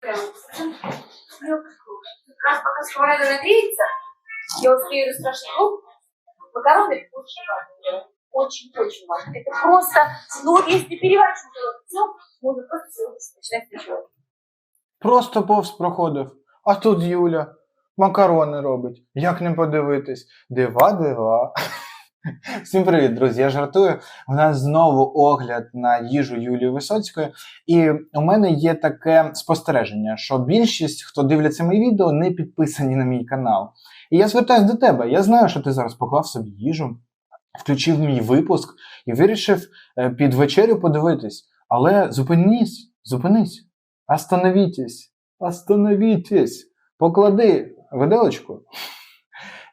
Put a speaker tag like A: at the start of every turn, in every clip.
A: Как раз пока сковорода нагреется, я успею раскрашить лук, макароны очень важно. Очень-очень важно. Это просто, ну вот если ты переворачиваешь все, можно просто все начинать включать.
B: Просто повз проходив. А тут Юля макарони робить. Як не подивитись? Дива, дива. Всім привіт, друзі! Я жартую. У нас знову огляд на їжу Юлії Висоцької. І у мене є таке спостереження, що більшість, хто дивляться мої відео, не підписані на мій канал. І я звертаюся до тебе. Я знаю, що ти зараз поклав собі їжу, включив мій випуск і вирішив е, під вечерю подивитись. Але зупинись, зупинись. Остановітесь, остановітесь. Поклади виделочку,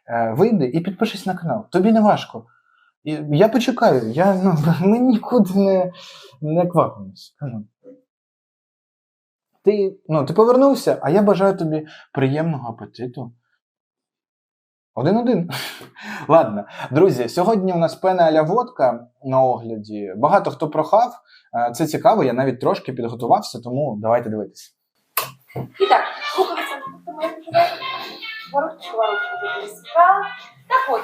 B: вийди і підпишись на канал. Тобі не важко. І я почекаю, я, ну, ми нікуди не, не квапимось. Ти, ну, ти повернувся, а я бажаю тобі приємного апетиту. Один-один. Ладно, друзі, сьогодні у нас пена аля водка на огляді. Багато хто прохав. Е, Це цікаво, я навіть трошки підготувався, тому давайте дивитись.
A: Итак, луковица, что мы называем? Вороночка, вороночка, записка. Так вот,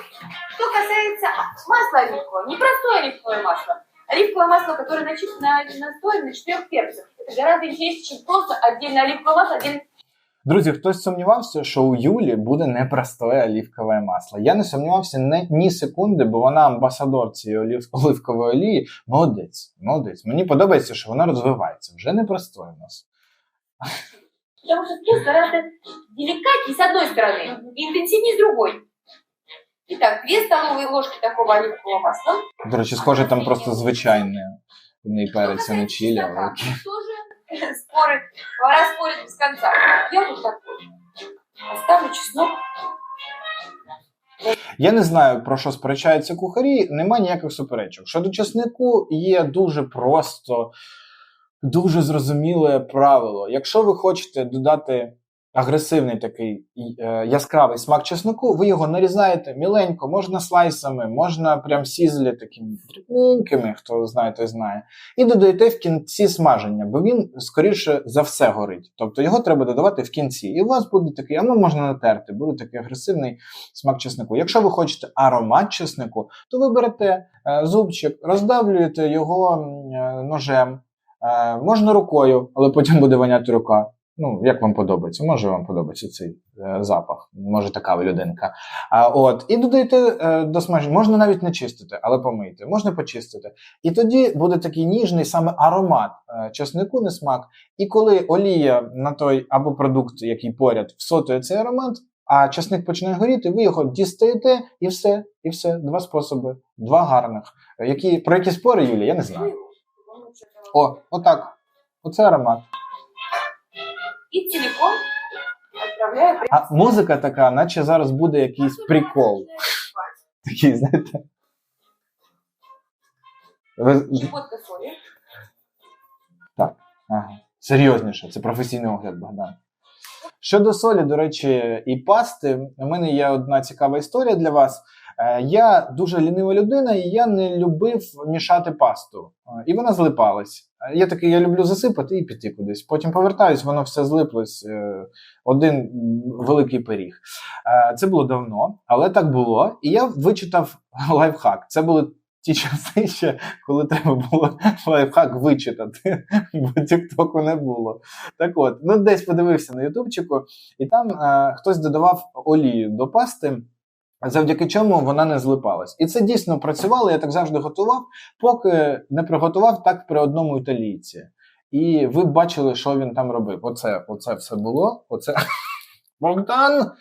A: что касается масла оливкового, не простое оливковое масло, оливковое масло, которое начисто на настоем на четырех перцах. Это гораздо интереснее, чем просто отдельно оливковое масло, отдельно
B: Друзі, хтось сумнівався, що у Юлі буде непростое оливкове масло. Я не сумнівався ні, ні секунди, бо вона амбасадор цієї олів, оливкової олії. Молодець, молодець. Мені подобається, що вона розвивається. Вже непростое у нас.
A: Потому что вкус гораздо деликатнее с одной стороны и интенсивнее с другой. Итак, две столовые ложки такого оливкового масла.
B: До речі, схоже, там просто звичайний перець, а не чилі. але
A: стакана,
B: окей.
A: тоже споры, повара спорят без конца. Я тут такой. Оставлю чеснок.
B: Я не знаю, про що сперечаються кухарі, нема ніяких суперечок. Щодо чеснику є дуже просто, дуже зрозуміле правило. Якщо ви хочете додати агресивний такий е, яскравий смак чеснику, ви його нарізаєте міленько, можна слайсами, можна прям сізлі такими дрібненькими, хто знає, той знає, і додаєте в кінці смаження, бо він скоріше за все горить. Тобто його треба додавати в кінці. І у вас буде такий, а ну можна натерти, буде такий агресивний смак чеснику. Якщо ви хочете аромат чеснику, то ви берете е, зубчик, роздавлюєте його е, ножем, е, можна рукою, але потім буде воняти рука. Ну, як вам подобається, може вам подобається цей е, запах, може така ви людинка. А, от, і додаєте е, до смаження, можна навіть не чистити, але помийте, можна почистити. І тоді буде такий ніжний саме аромат е, чеснику, не смак. І коли олія на той або продукт, який поряд, всотує цей аромат, а часник починає горіти, ви його дістаєте і все, і все. Два способи, два гарних. Е, Які, про які спори, Юлія, я не знаю. О, отак. Оце аромат.
A: И целиком отправляю прямо
B: А музика така, наче зараз буде якийсь прикол. Такий, знаєте. Ви...
A: Щепотка соли.
B: Ага. Серйозніше, це професійний огляд, Богдан. Щодо солі, до речі, і пасти, у мене є одна цікава історія для вас. Е, Я дуже лінива людина, і я не любив мішати пасту. Е, І вона злипалась. Е, Я такий, я люблю засипати і піти кудись. Потім повертаюсь, воно все злиплось. Один великий пиріг. Це було давно, але так було. І я вичитав лайфхак. Це були ті часи ще, коли треба було лайфхак вичитати, бо тіктоку не було. Так от, ну десь подивився на ютубчику, і там е, хтось додавав олію до пасти. Завдяки чому вона не злипалась. І це дійсно працювало, я так завжди готував, поки не приготував так при одному італійці. І ви б бачили, що він там робив. Оце, оце все було. Оце. Богдан!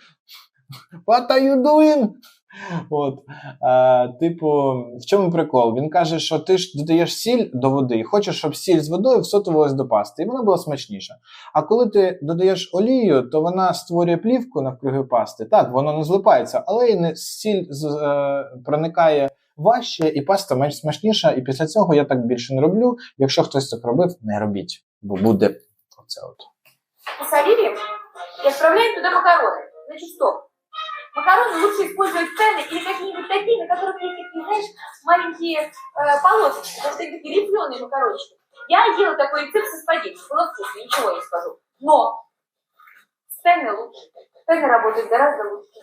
B: What are you doing? От, е, типу, в чому прикол? Він каже, що ти ж додаєш сіль до води і хочеш, щоб сіль з водою всотувалась до пасти, і вона була смачніша. А коли ти додаєш олію, то вона створює плівку навкруги пасти. Так, воно не злипається, але і не сіль з, е, проникає важче, і паста менш смачніша. І після цього я так більше не роблю. Якщо хтось так робив, не робіть, бо буде оце от.
A: Посолили и отправляем туда макароны. Значит, стоп Макароны лучше использовать цельные или какие-нибудь такие, на которых есть такие, знаешь, маленькие э, полосочки, потому что они такие рифленые макарончики. Я ела такой рецепт со спагетти, было вкусно, ничего не скажу. Но Но стайно лучше. Стайно работает гораздо лучше.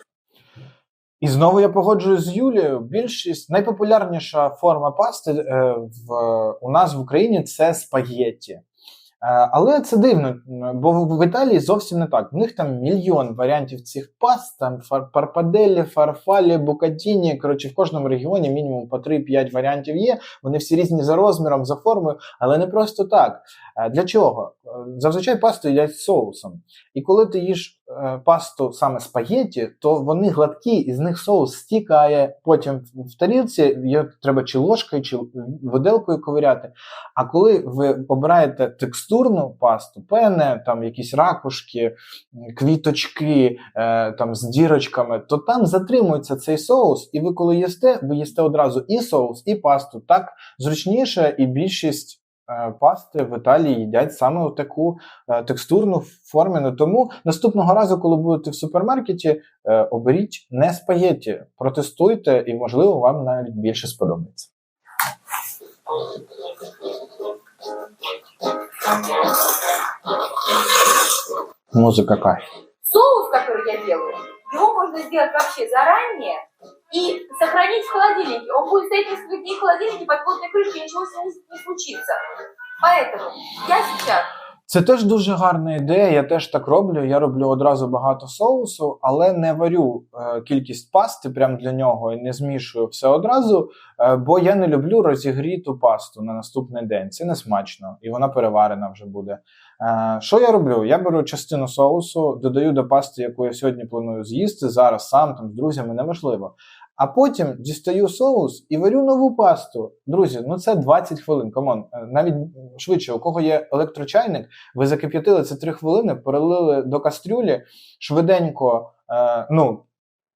B: І знову я погоджуюсь з Юлією. Більшість найпопулярніша форма пасти е, в, у нас в Україні це спагєтті. Е, але це дивно, бо в, Італії зовсім не так. В них там мільйон варіантів цих паст, там парпаделі, фарфалі, букатіні. Коротше, в кожному регіоні мінімум по 3-5 варіантів є. Вони всі різні за розміром, за формою, але не просто так. Е, Для чого? Е, Зазвичай пасту їдять з соусом. І коли ти їш пасту саме спагетті, то вони гладкі, і з них соус стікає. Потім в- тарілці її треба чи ложкою, чи виделкою ковиряти. А коли ви обираєте текстурну пасту, пене, там якісь ракушки, квіточки е, там з дірочками, то там затримується цей соус, і ви коли їсте, ви їсте одразу і соус, і пасту. Так зручніше, і більшість е, пасти в Італії їдять саме у таку е, текстурну форміну. Тому наступного разу, коли будете в супермаркеті, е, оберіть не спагетті, протестуйте, і можливо вам навіть більше сподобається. Музика кайф.
A: Соус, который я делаю, его можно сделать вообще заранее и сохранить в холодильнике. Он будет стоять несколько дней в холодильнике под плотной крышкой, ничего с ним не случится. Поэтому я сейчас
B: Це теж дуже гарна ідея. Я теж так роблю. Я роблю одразу багато соусу, але не варю е, кількість пасти прямо для нього і не змішую все одразу, е, бо я не люблю розігріту пасту на наступний день. Це не смачно, і вона переварена вже буде. Е, що я роблю? Я беру частину соусу, додаю до пасти, яку я сьогодні планую з'їсти зараз сам там з друзями, неважливо. А потім дістаю соус і варю нову пасту. Друзі, ну це 20 хвилин. Камон, Е, навіть швидше, у кого є електрочайник, ви закип'ятили це 3 хвилини, перелили до кастрюлі, швиденько, е, ну.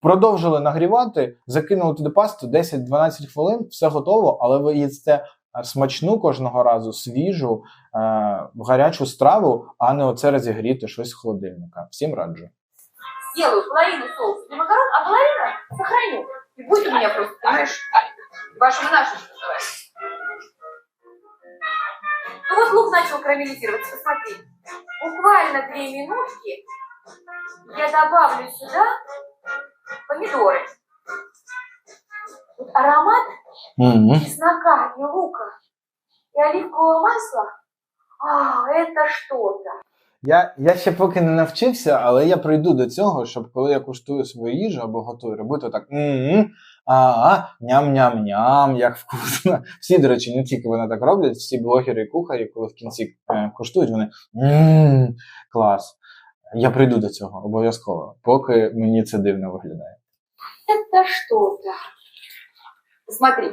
B: Продовжили нагрівати, закинули туди пасту 10-12 хвилин, все готово, але ви їсте е, смачну кожного разу, свіжу, е, гарячу страву, а не оце розігріти щось з холодильника. Всім раджу.
A: сделаю половину соуса для макарон, а половину сохраню. И будет у меня просто, понимаешь, вашим нашим, что называется. Ну вот лук начал карамелизироваться, посмотри. Буквально две минутки я добавлю сюда помидоры. Вот аромат
B: Мгм.
A: чеснока и лука и оливкового масла, а, это что-то.
B: Я, я ще поки не навчився, але я прийду до цього, щоб коли я куштую свою їжу або готую, робити так а ням-ням-ням, як вкусно. Всі, до речі, не тільки вони так роблять, всі блогери і кухарі, коли в кінці е, куштують, вони клас. Я прийду до цього обов'язково, поки мені це дивно виглядає.
A: Это что-то. Смотри.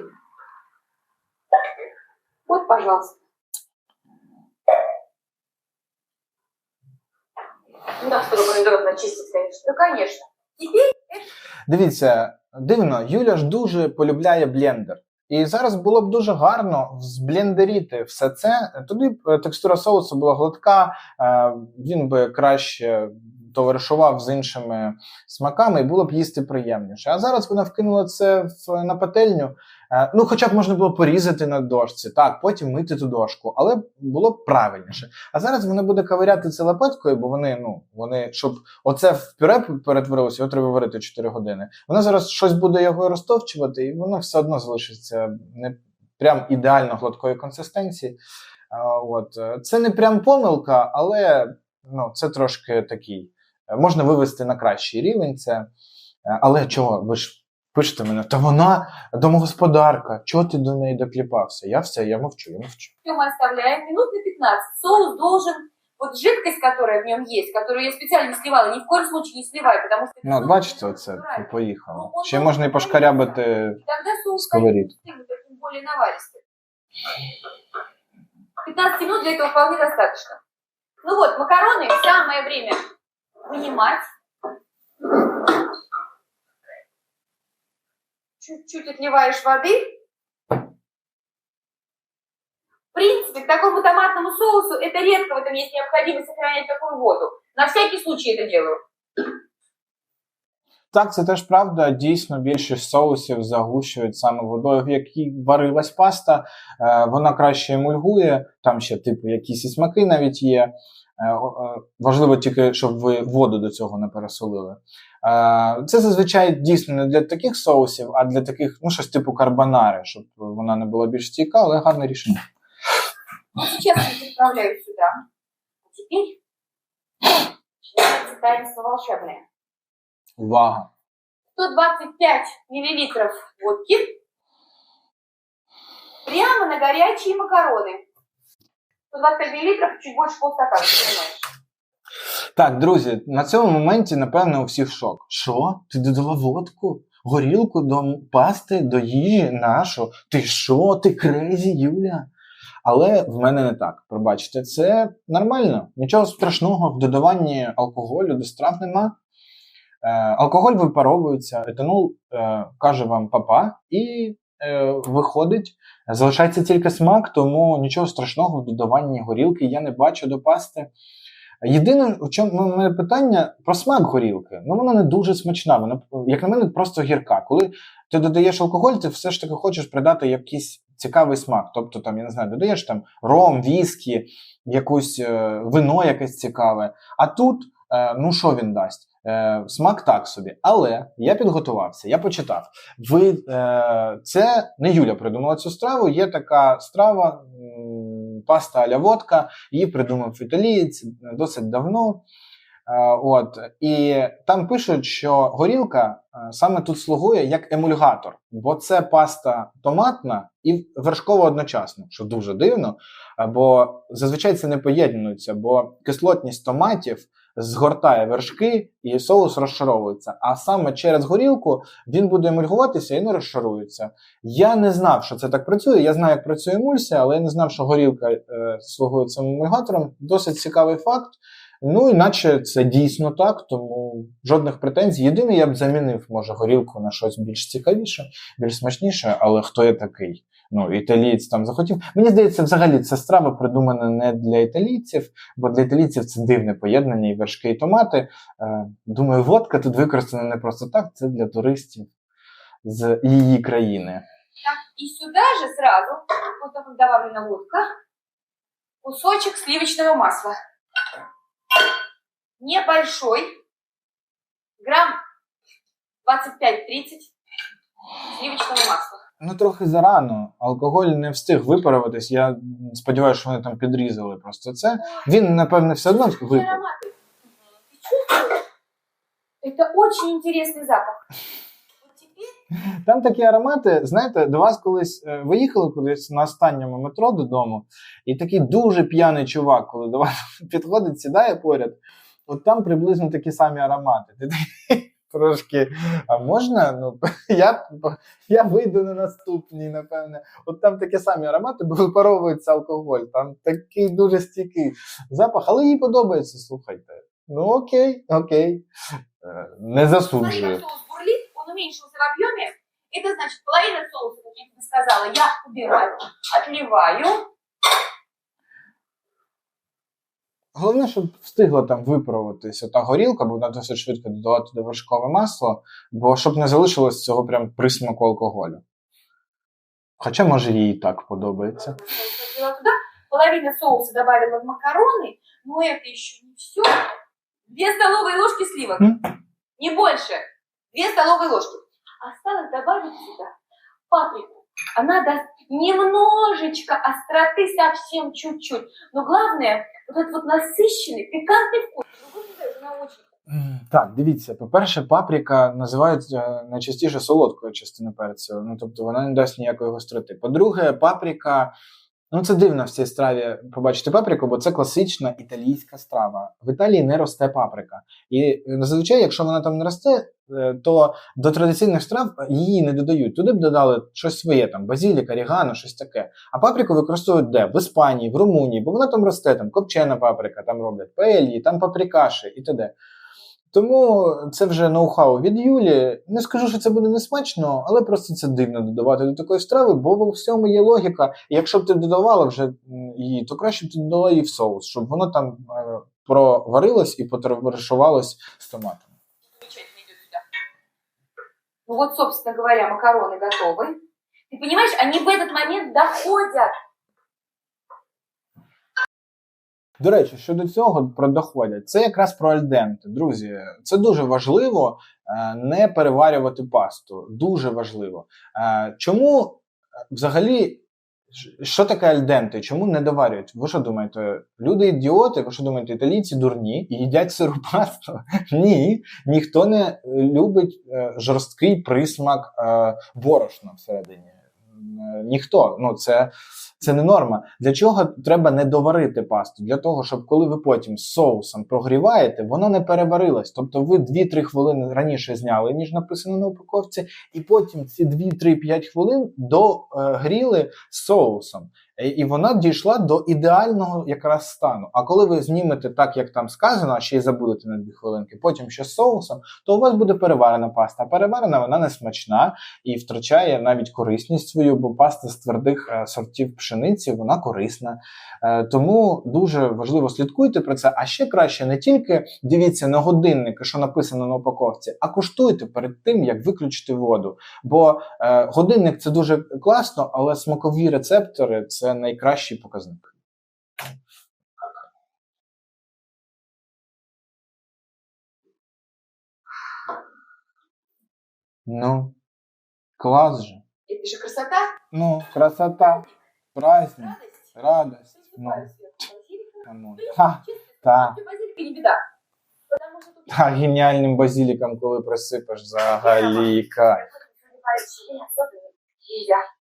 A: Вот, пожалуйста. Ну, да, чтобы помидоров начистить, конечно. Ну, конечно.
B: Дивіться, дивно, Юля ж дуже полюбляє блендер. І зараз було б дуже гарно зблендеріти все це. Тоді е, текстура соусу була гладка, е, він би краще товаришував з іншими смаками і було б їсти приємніше. А зараз вона вкинула це в, на пательню. Е, Ну, хоча б можна було порізати на дошці, так, потім мити ту дошку, але було б правильніше. А зараз вона буде ковиряти це лопаткою, бо вони, ну, вони, щоб оце в пюре перетворилося, його треба варити 4 години. Вона зараз щось буде його розтовчувати, і воно все одно залишиться не прям ідеально гладкої консистенції. От. е, Це не прям помилка, але ну, це трошки такий. е, Можна вивести на кращий рівень це. Е, Але чого? Ви ж пишете мене, та вона домогосподарка, чого ти до неї докліпався? Я все, я мовчу, я мовчу.
A: мы оставляем минут на 15. Соус должен, вот жидкость, которая в нем есть, которую я специально не сливала, ни в коем случае не сливай, потому что...
B: Ну, от бачите, оце і поїхало. Ще можна і пошкарябати
A: И тогда соус
B: сковорідку.
A: станет таким более наваристым. 15 минут для этого вполне достаточно. Ну вот, макароны самое время вынимать. Чуть-чуть отливаешь воды. В принципе, к такому томатному соусу это редко в этом есть необходимость сохранять такую воду. На всякий случай это делаю.
B: Так, це теж правда. Дійсно, більшість соусів загущують саме водою, в якій варилась паста. Е, Вона краще емульгує, там ще, типу, якісь і смаки навіть є. Е, о- е, Важливо тільки, щоб ви воду до цього не пересолили. Е, Це зазвичай дійсно не для таких соусів, а для таких, ну, щось типу карбонари, щоб вона не була більш стійка, але гарне рішення.
A: Ну, я отправляю сюда. А теперь начинается.
B: Увага!
A: 125 миллилитров водки прямо на горячие макароны. 125 миллилитров, чуть больше полстакана?
B: Так, друзі, на цьому моменті, напевно, у всіх шок. Що? Ти додала водку? Горілку до пасти, до їжі нашу? Ти що? Ти крезі, Юля? Але в мене не так. Пробачте, це нормально. Нічого страшного в додаванні алкоголю до страв нема. Е, алкоголь випаровується, етанол е, каже вам папа, і е, виходить, залишається тільки смак, тому нічого страшного в додаванні горілки я не бачу до пасти. Єдине, у чому мене питання про смак горілки. Ну вона не дуже смачна. Вона, як на мене, просто гірка. Коли ти додаєш алкоголь, ти все ж таки хочеш придати якийсь цікавий смак. Тобто, там, я не знаю, додаєш там ром, віскі, якусь е, вино якесь цікаве. А тут, е, ну що він дасть? Е, смак так собі. Але я підготувався, я почитав. Ви, е, це не Юля придумала цю страву. Є така страва, паста аля водка. Її придумав італієць досить давно. Е, От і там пишуть, що горілка е, саме тут слугує як емульгатор, бо це паста томатна і вершкова одночасно, що дуже дивно. е, Бо зазвичай це не поєднується, бо кислотність томатів згортає вершки і соус розшаровується. А саме через горілку він буде емульгуватися і не розшарується. Я не знав, що це так працює. Я знаю, як працює емульсія, але я не знав, що горілка е, слугує цим емульгатором. Досить цікавий факт. Ну, іначе це дійсно так, тому жодних претензій. Єдине, я б замінив, може, горілку на щось більш цікавіше, більш смачніше, але хто я такий? Ну, італієць там захотів. Мені здається, взагалі ця страва придумана не для італійців, бо для італійців це дивне поєднання і вершки, і томати. Е, думаю, водка тут використана не просто так, це для туристів з її країни.
A: Так, и сюда же сразу, вот так добавлена водка, кусочек сливочного масла. Небольшой, грамм 25-30 сливочного масла.
B: Ну, трохи зарано. Алкоголь не встиг випаруватись. Я сподіваюся, що вони там підрізали просто це. Він, напевне, все одно
A: Какие
B: випав.
A: ароматы. Ты чувствуешь? Это очень интересный запах. Вот теперь
B: Там такі аромати, знаєте, до вас колись е, ви їхали кудись на останньому метро додому, і такий дуже п'яний чувак, коли до вас підходить, сідає поряд. От там приблизно такі самі аромати. Ти такий трошки, а можна? Ну, я, я вийду на наступній, напевне. От там такі самі аромати, бо випаровується алкоголь. Там такий дуже стійкий запах, але їй подобається, слухайте. Ну окей, окей. Е, Не засуджую.
A: он уменьшился в объеме. Это значит половина соуса, как я тебе сказала, я убираю, отливаю.
B: Головне, щоб встигла там виправитися та горілка, бо вона досить швидко додавати до вершкове масло, бо щоб не залишилось цього прям присмаку алкоголю. Хоча, може, їй і так подобається.
A: Отливала туда, половина соуса добавила в макароны, но это еще не все. Две столовые ложки сливок.
B: М?
A: Не больше. Две столовые ложки. Осталось добавить сюда паприку. Она даст немножечко остроты, совсем чуть-чуть. Но главное, вот этот вот насыщенный, пикантный вкус. Другой не знаю, она очень
B: М, Так, дивіться, по-перше, паприка називають е, найчастіше солодкою частиною перцю. Ну, тобто вона не дасть ніякої гостроти. По-друге, паприка. Ну, це дивно в цій страві побачити паприку, бо це класична італійська страва. В Італії не росте паприка. І е, зазвичай, якщо вона там не росте, е, то до традиційних страв її не додають. Туди б додали щось своє, там базілік, орігано, щось таке. А паприку використовують де? В Іспанії, в Румунії, бо вона там росте, там копчена паприка, там роблять паельї, там паприкаші і т.д. Тому це вже ноу-хау від Юлі. Не скажу, що це буде несмачно, але просто це дивно додавати до такої страви, бо во всьому є логіка. І якщо б ти додавала вже м, її, то краще б ти додала її в соус, щоб воно там е, проварилось і потоваришувалось з томатами.
A: замечательно идет сюда. Ну вот, собственно говоря, макароны готовы. Ты понимаешь, они в этот момент доходят.
B: До речі, щодо цього про доходять, це якраз про альденти. Друзі, це дуже важливо е, не переварювати пасту. Дуже важливо. Е, Чому е, взагалі Що таке альденте? Чому не доварюють? Ви що думаєте? Люди ідіоти? Ви що думаєте, італійці дурні і їдять сиру пасту? Ні, ніхто не любить жорсткий присмак борошна всередині. Е, Ніхто. Ну, це, це не норма. Для чого треба не доварити пасту? Для того, щоб коли ви потім з соусом прогріваєте, вона не переварилась. Тобто ви 2-3 хвилини раніше зняли, ніж написано на упаковці, і потім ці 2-3-5 хвилин догріли з соусом. Е, І вона дійшла до ідеального якраз стану. А коли ви знімете так, як там сказано, а ще й забудете на 2 хвилинки, потім ще з соусом, то у вас буде переварена паста. Переварена вона не смачна і втрачає навіть корисність свою, бо паста з твердих е, сортів пшениці вона корисна. Е, Тому дуже важливо слідкуйте про це. А ще краще не тільки дивіться на годинники, що написано на упаковці, а куштуйте перед тим, як виключити воду. Бо е, годинник це дуже класно, але смакові рецептори це найкращий показник. Ну, клас же.
A: Это же красота,
B: Ну, красота, праздник,
A: радость.
B: радость. Ну,
A: Засыпаю сверху базилика.
B: камон.
A: Ну,
B: Ха,
A: честно,
B: та.
A: ну, базилика не беда. Потому что тут...
B: Та геніальним базіліком, коли присипеш взагалі кайф.
A: Нельзя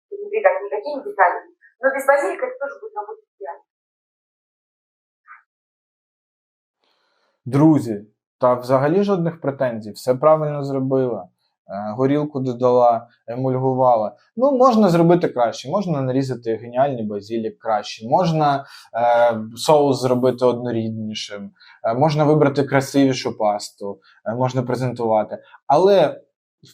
A: пренебрегать никакими деталями. Но без базилика это тоже будет работать идеально.
B: Друзі, та взагалі жодних претензій, все правильно зробила. Е, Горілку додала, емульгувала. Ну, можна зробити краще, можна нарізати геніальний базілік краще, можна е, соус зробити одноріднішим, е, можна вибрати красивішу пасту, е, можна презентувати. Але,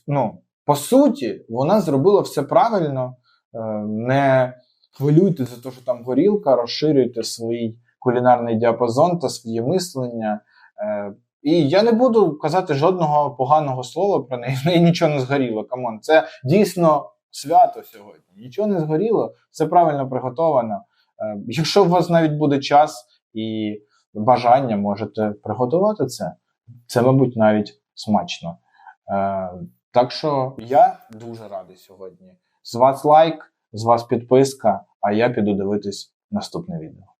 B: ну, по суті, вона зробила все правильно. Е, не хвилюйте за те, що там горілка, розширюйте свій кулінарний діапазон та своє мислення. Е, і я не буду казати жодного поганого слова про неї. В неї нічого не згоріло. Камон, це дійсно свято сьогодні. Нічого не згоріло, все правильно приготовано. Е, Якщо у вас навіть буде час і бажання, можете приготувати це. Це, мабуть, навіть смачно. Е, Так що я дуже радий сьогодні. З вас лайк, з вас підписка, а я піду дивитись наступне відео.